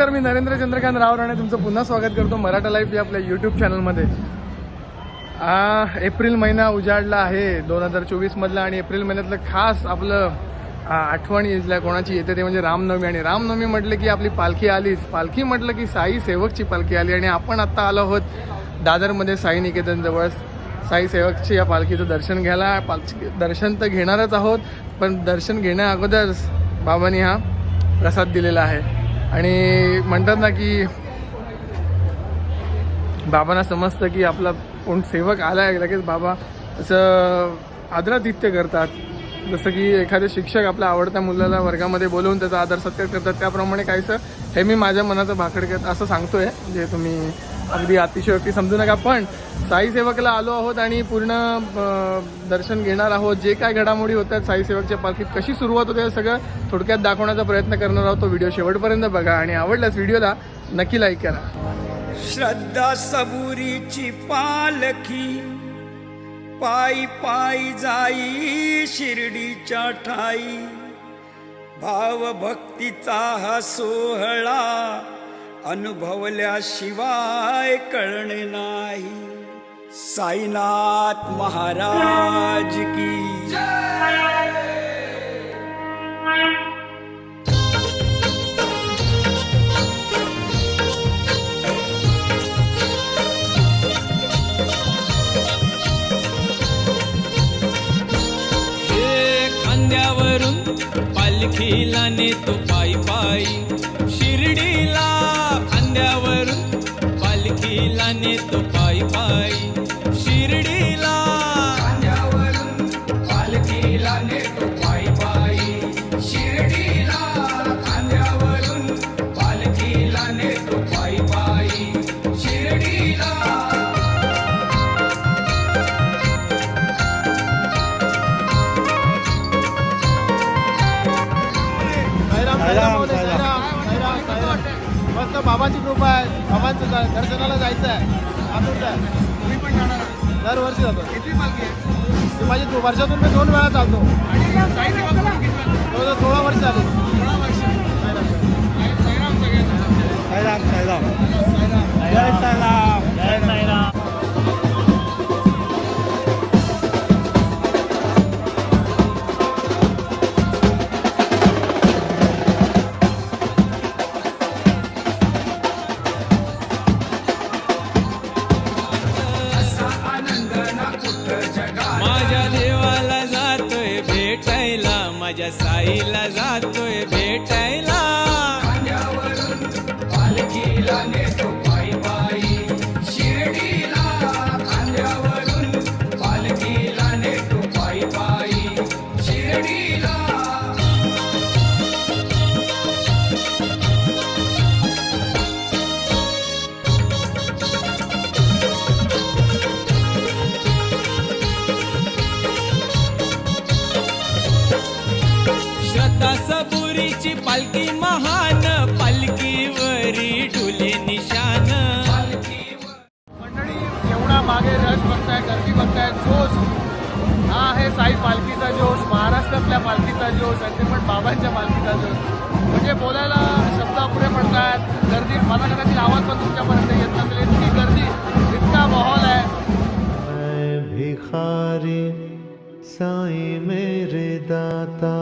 नमस्कार मी नरेंद्र चंद्रकांत राव राणे तुमचं पुन्हा स्वागत करतो मराठा लाईफ या आपल्या यूट्यूब चॅनलमध्ये एप्रिल महिना उजाडला आहे दोन हजार चोवीसमधला आणि एप्रिल महिन्यातलं खास आपलं आठवण येतल्या कोणाची येते ते म्हणजे रामनवमी. आणि रामनवमी म्हटलं की आपली पालखी आलीच. पालखी म्हटलं की साई सेवकची पालखी आली आणि आपण आत्ता आलो आहोत दादरमध्ये साई निकेतनजवळ साई सेवकची या पालखीचं दर्शन घ्यायला. पालखी दर्शन तर घेणारच आहोत पण दर्शन घेण्या अगोदर बाबांनी हा प्रसाद दिलेला आहे. आणि म्हणतात ना की बाबांना समजतं की आपला कोण सेवक आला आहे लगेच बाबा असं आदरातिथ्य करतात. जसं की एखादे शिक्षक आपल्या आवडत्या मुलाला वर्गामध्ये बोलवून त्याचा आदर सत्कार करतात त्याप्रमाणे काहीसं हे मी माझ्या मनाचं भाकड करत असं सांगतोय जे तुम्ही अगदी अतिशयोक्ती समजू नका पण साई सेवकला आलो आहोत आणि पूर्ण दर्शन घेणार आहोत. जे काय घडामोडी होतात साई सेवकच्या पालखीत कशी सुरुवात होते सगळं थोडक्यात दाखवण्याचा प्रयत्न करणार आहोत. तो व्हिडिओ शेवटपर्यंत बघा आणि आवडल्यास व्हिडिओला नक्की लाईक करा. श्रद्धा सबुरीची पालखी पायी पायी जाई शिर्डीच्या ठाई. भाव भक्तीचा हा सोहळा अनुभवल्याशिवाय कळणे नाही. साईनाथ महाराज की हे खांद्यावरून पालखीला नेतो. आहे. द- दर्शनाला जायचं आहे. आपण तुम्ही पण जाणार दरवर्षी जातो. किती पालखी आहे? माझी दो- वर्षातून मी दोन वेळा चालतो. जवळजवळ सोळा वर्ष झाली. सोळा वर्ष. साईराम. साईराम जय साईराम. जय साईराम. पालखी महान पालखीवरी डुले निशान. मंडळी एवढा मागे रश बघताय गर्दी बघताय जोश. हा आहे साई पालखीचा जोश महाराष्ट्रातल्या पालखीचा जोश आणि ते पण बाबांच्या पालखीचा जोश. म्हणजे बोलायला शब्द अपुरे पडतात गर्दी मला कदाचित आवाज पण तुमच्यापर्यंत येत नसेल. इतकी गर्दी इतका माहोल आहे. मैं भिखारी साई मेरे दाता।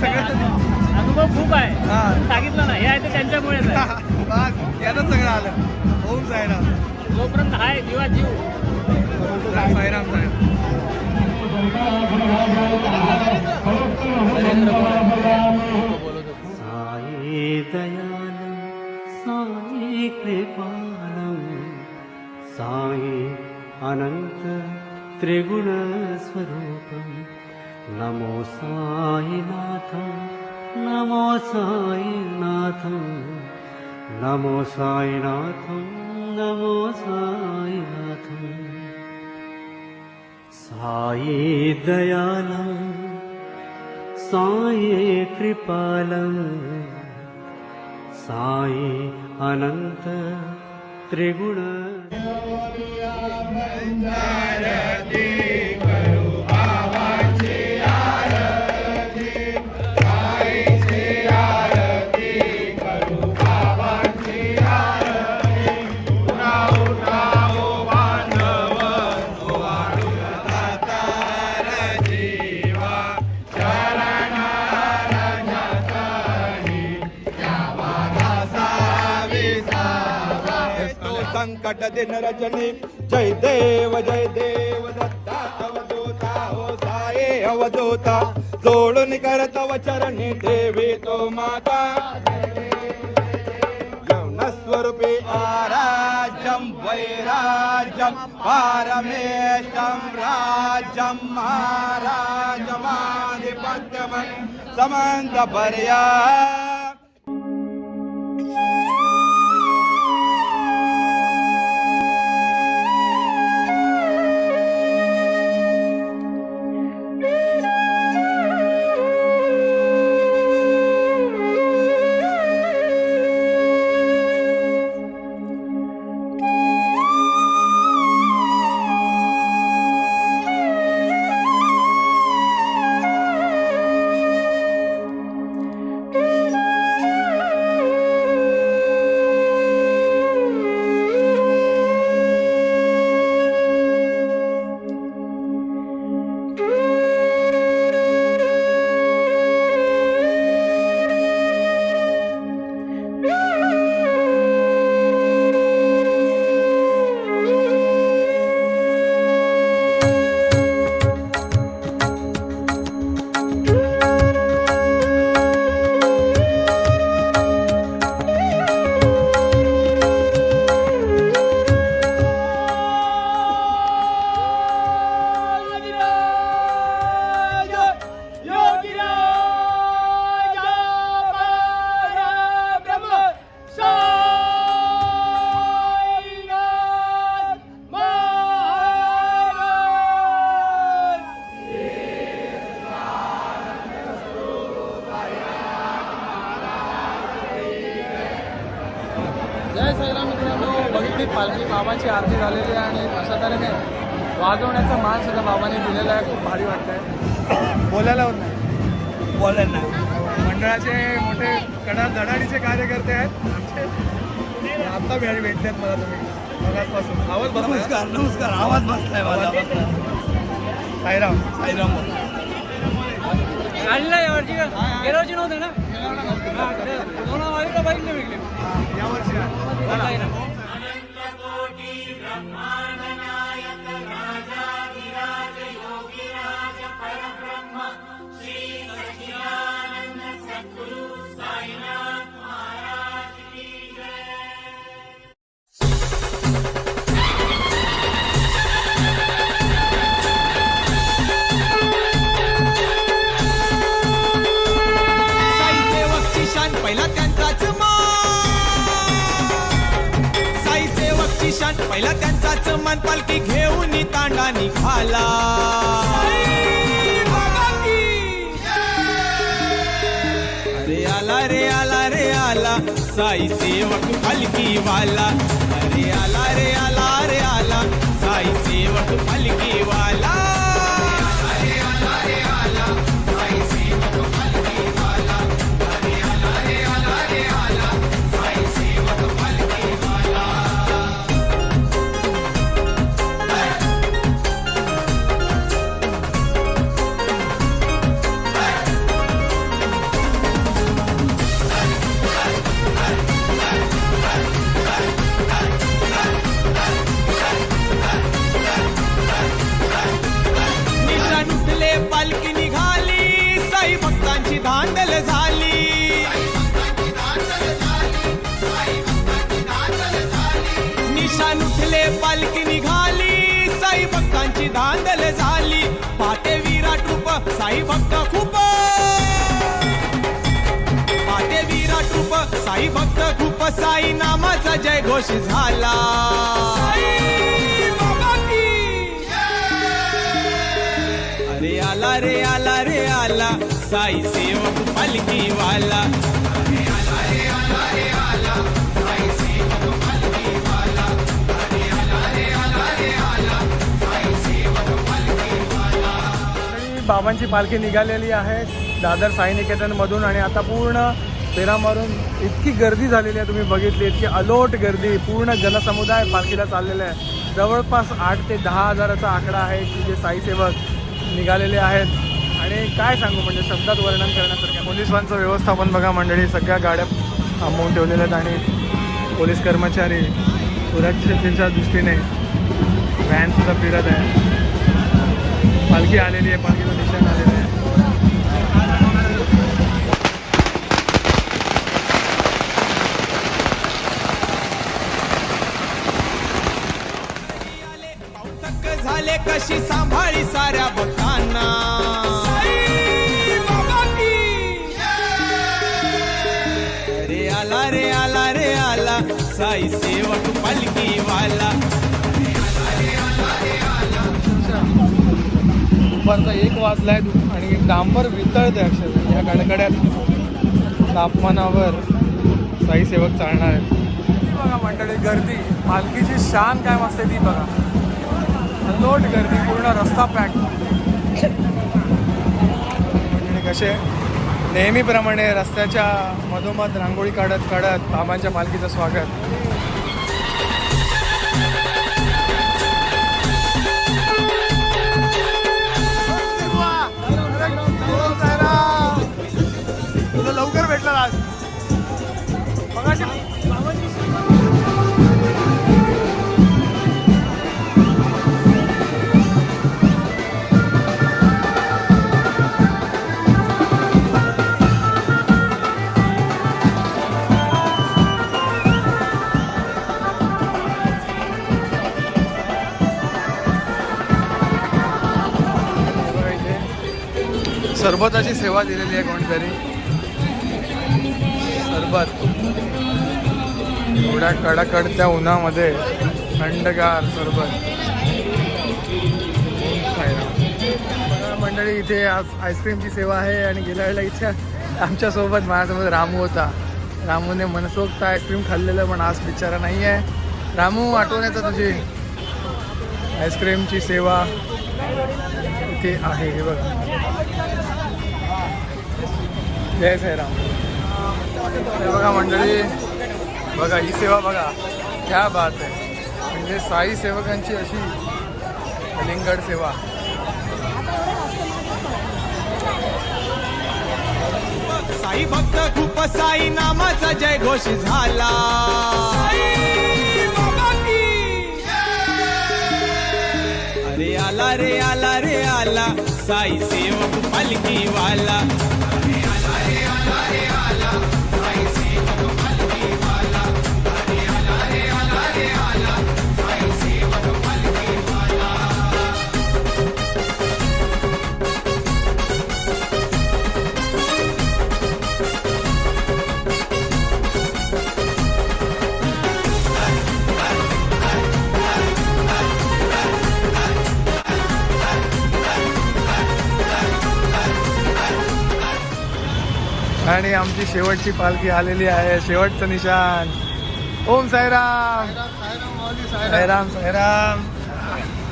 सगळं अनुभव खूप आहे. हा. सांगितलं ना हे आहे ते त्यांच्यामुळेच यातच सगळं आलं. ओम साईराम. जोपर्यंत आहे जीवा जीव. साईराम साईराम साई दयालं साई कृपालं साई अनन्त त्रिगुणस्वरूपं नमो साईनाथं नमो साईनाथं नमो साईनाथं नमो साईनाथम् साई दयालं साई कृपालं साई अनन्त त्रिगुण संकट दिन रजनी। जय देव जय देव दत्ता अवधूता हो साये अवधूता जोडून करत वचरणी देवी तो माता। स्वरूपी आराज्यम वैराज्यम पारमेशम राज्यम महाराजमाधिपत्यम। समंत पर्या वाजवण्याचा मान सुद्धा बाबांनी दिलेला आहे. खूप भारी वाटतंय. बोलायला होत नाही. बोलायला मंडळाचे मोठे कडा धडाडीचे कार्यकर्ते आहेत. आमचे आता भेट भेटलेत मला तुम्ही. मगाचपासून आवाज बसला नमस्कार नमस्कार. आवाज बसलाय माझा साईराम. साईराम. आणलं यावरची गेल्या वर्षी नव्हतं ना? दोन वाजता बाईक नाही विकली यावर्षी पाहिला त्यांचाच मन पालखी घेऊन तांडा निघाला. अरे आला रे आला रे आला. साई सेवक पालखी वाला. अरे आला रे आला रे आला. साई सेवक पालखी धांदल झाली. पाटे विराट रूप साई भक्त खूप. पाटे विराट रूप साई भक्त खूप. साई नामाचा जय घोष झाला. अरे आला रे आला रे आला. साई सेवक पालखी बाबांची पालखी निघालेली आहे. दादर साई निकेतनमधून आणि आता पूर्ण फेरा मारून इतकी गर्दी झालेली आहे तुम्ही बघितली इतकी अलोट गर्दी पूर्ण जनसमुदाय पालखीला चाललेला आहे. जवळपास आठ ते दहा हजाराचा आकडा आहे की जे साईसेवक निघालेले आहेत. आणि काय सांगू म्हणजे शब्दात वर्णन करण्यासारख्या पोलिसांचं व्यवस्थापन बघा मंडळी सगळ्या गाड्या थांबवून ठेवलेल्या आहेत आणि पोलीस कर्मचारी सुरक्षेच्या दृष्टीने व्हॅनसुद्धा फिरत आहे पालखी आलेली आहे पालखीचं निशाण आलेलं आहे. झाले कशी सांभाळी साऱ्या दुपारचा एक वाजला आहे आणि डांबर वितळते अक्षरशः. या कडकड्यात तापमानावर साई सेवक चालणार आहेत. बघा मंडळी गर्दी. पालखीची शान काय मस्त ती बघा. अल्लोट गर्दी पूर्ण रस्ता पॅक. मंडळी कसे? नेहमीप्रमाणे रस्त्याच्या मधोमध रांगोळी काढत काढत बाबांच्या पालखीचं स्वागत. आज सरबताची सेवा दिलेली आहे कोणतरी. सरबत एवढ्या कडकडत्या उन्हामध्ये थंडगार सरबत. मंडळी इथे आज आईस्क्रीमची सेवा आहे आणि गेल्या वेळेला इथे आमच्यासोबत माझ्यासोबत रामू होता. रामूने मनसोक्त आईस्क्रीम खाल्लेलं पण आज बिचारा नाही आहे. रामू आठवण येतं तुझी? आईस्क्रीमची सेवा इथे आहे हे बघा. जय साईराम. हे बघा मंडळी बघा ही सेवा बघा. क्या बात आहे. म्हणजे साई सेवकांची अशी कलिंगड सेवा. साई भक्त खूप साई नामाचा जय घोष झाला. अरे आला रे आला रे आला. साई सेवक पालखी आणि आमची शेवटची पालखी आलेली आहे. शेवटचं निशान ओम साईराम. साईराम साईराम.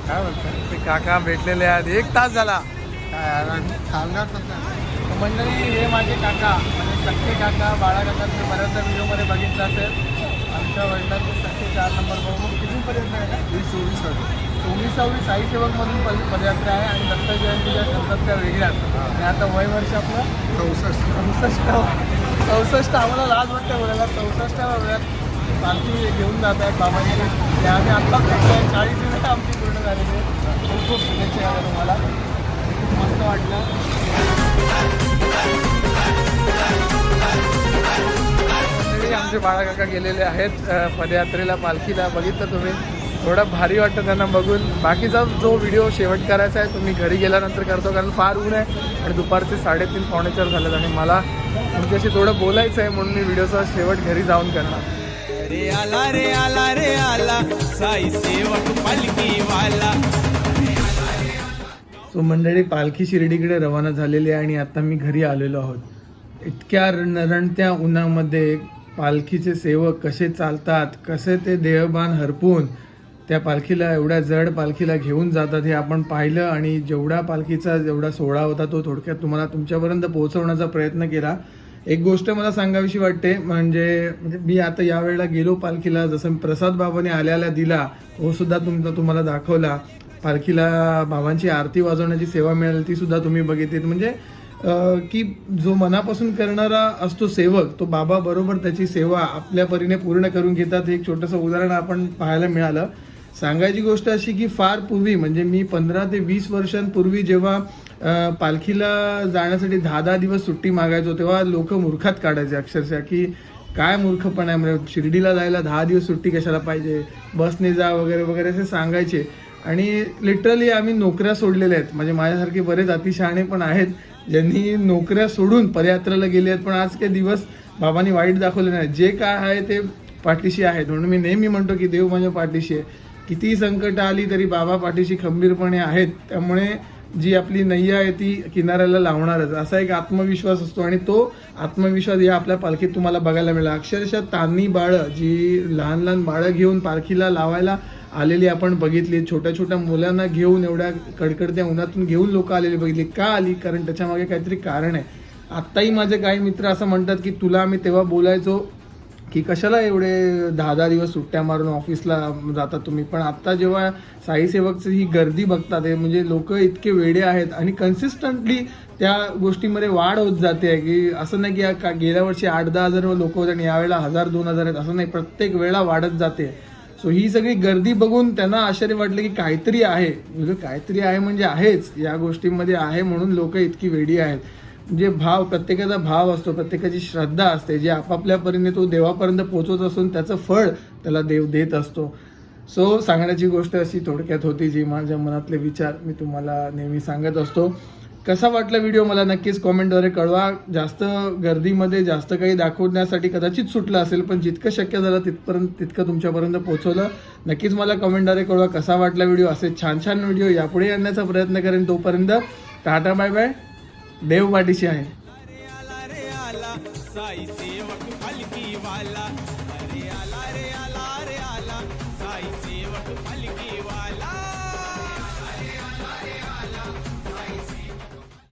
काय बोलतात ते काका भेटलेले आहेत. एक तास झाला. मंडळी हे माझे काका. म्हणजे सख्खे काका. बाळा काका तुम्ही बऱ्याचदा व्हिडिओमध्ये बघितलं असेल. आमच्या वडिलांचे सख्खे चार नंबर बघून कितीपर्यंत आहे? का चोवीस चोवीसावी साई सेवकमधून पद पदयात्रा आहे आणि दत्त जयंतीच्या करतात त्या वेगळ्याच आणि आता वय वर्ष आपलं चौसष्ट. चौसष्ट चौसष्ट आम्हाला लाज वाटतं बोलायला. चौसष्टाव्या वेळात पालखी घेऊन जात आहेत बाबांची ते आम्ही आत्ताच करतोय चाळीस दिवस आमची पूर्ण झालेली आहे. खूप खूप शुभेच्छा द्या तुम्हाला. खूप मस्त वाटलं. आमचे बाळाकाका गेलेले आहेत. पदयात्रेला पालखीला बघितलं तुम्ही. थोडं भारी वाटतं त्यांना बघून. बाकीचा जो व्हिडिओ शेवट करायचा आहे तो मी घरी गेल्यानंतर करतो कारण फार ऊन आहे आणि दुपारचे साडेतीन पावणे चार झालेत आणि मला तुमच्याशी थोडं बोलायचं आहे म्हणून मी व्हिडिओचा शेवट घरी जाऊन करणार. अरे आला रे आला रे आला साई सेवक पालखी वाला सो मंडळी पालखी शिर्डीकडे रवाना झालेली आहे आणि आता मी घरी आलेलो आहोत. इतक्या रणत्या उन्हामध्ये पालखीचे सेवक कसे चालतात कसे ते देहबान हरपून त्या पालखीला एवढ्या जड पालखीला घेऊन जातात हे आपण पाहिलं आणि जेवढा पालखीचा जेवढा सोहळा होता तो थोडक्यात तुम्हाला तुमच्यापर्यंत पोहोचवण्याचा प्रयत्न केला. एक गोष्ट मला सांगावीशी वाटते म्हणजे म्हणजे मी आता यावेळेला गेलो पालखीला जसं प्रसाद बाबाने आल्याला दिला तो सुद्धा तुमचा तुम्हाला दाखवला. पालखीला बाबांची आरती वाजवण्याची सेवा मिळाली ती सुद्धा तुम्ही बघितलीत. म्हणजे की जो मनापासून करणारा असतो सेवक तो बाबा बरोबर त्याची सेवा आपल्या परीने पूर्ण करून घेतात. हे एक छोटंसं उदाहरण आपण पाहायला मिळालं. सांगायची गोष्ट अशी की फार पूर्वी म्हणजे मी पंधरा ते वीस वर्षांपूर्वी जेव्हा पालखीला जाण्यासाठी दहा दहा दिवस सुट्टी मागायचो तेव्हा लोक मूर्खात काढायचे अक्षरशः की काय मूर्खपणा आहे म्हणजे शिर्डीला जायला दहा दिवस सुट्टी कशाला पाहिजे बसने जा वगैरे वगैरे असे सांगायचे. आणि लिटरली आम्ही नोकऱ्या सोडलेल्या आहेत. म्हणजे माझ्यासारखे बरेच अतिशहाणे पण आहेत ज्यांनी नोकऱ्या सोडून पदयात्रेला गेले आहेत पण आज काही दिवस बाबांनी वाईट दाखवले नाही जे काय आहे ते पाठीशी आहेत. म्हणून मी नेहमी म्हणतो की देव माझ्या पाठीशी आहे. कितीही संकट आली तरी बाबा पाठीशी खंबीरपणे आहेत. त्यामुळे जी आपली नैया आहे ती किनाऱ्याला लावणारच. असा एक आत्मविश्वास असतो आणि तो आत्मविश्वास या आपल्या पालखीत तुम्हाला बघायला मिळाला. अक्षरशः तान्ही बाळं जी लहान लहान बाळं घेऊन पालखीला लावायला आलेली आपण बघितली. छोट्या छोट्या मुलांना घेऊन एवढ्या कडकडत्या उन्हातून घेऊन लोक आलेली बघितली. का आली? कारण त्याच्यामागे काहीतरी कारण आहे. आत्ताही माझे काही मित्र असं म्हणतात की तुला आम्ही तेव्हा बोलायचो की कशाला एवढे दहा दहा दिवस सुट्ट्या मारून ऑफिसला जाता तुम्ही? पण आत्ता जेव्हा साईसेवकची ही गर्दी बघतात ते म्हणजे लोक इतके वेडे आहेत आणि कन्सिस्टंटली त्या गोष्टीमध्ये वाढ होत जाते की असं नाही की का गेल्या वर्षी आठ दहा हजार लोक होते आणि यावेळेला हजार दोन हजार आहेत असं नाही. प्रत्येक वेळा वाढत जाते सो ही सगळी गर्दी बघून त्यांना आश्चर्य वाटलं की काहीतरी आहे. म्हणजे काहीतरी आहे म्हणजे आहेच. या गोष्टींमध्ये आहे म्हणून लोक इतकी वेडी आहेत. जे भाव प्रत्येकाचा भाव असतो प्रत्येकाची श्रद्धा असते जे आपापल्या परीने तो देवापर्यंत पोचवत असून त्याचं फळ त्याला देव देत असतो. सो सांगण्याची गोष्ट अशी थोडक्यात होती जी माझ्या मनातले विचार मी तुम्हाला नेहमी सांगत असतो. कसा वाटला व्हिडिओ मला नक्कीच कॉमेंटद्वारे कळवा. जास्त गर्दीमध्ये जास्त काही दाखवण्यासाठी कदाचित सुटलं असेल पण जितकं शक्य झालं तिथपर्यंत तितकं तुमच्यापर्यंत पोहोचवलं. नक्कीच मला कॉमेंटद्वारे कळवा कसा वाटला व्हिडिओ. असे छान छान व्हिडिओ यापुढे आणण्याचा प्रयत्न करेन तोपर्यंत. Tata bye bye. देव पाठीशी आहे. आला रे आला साई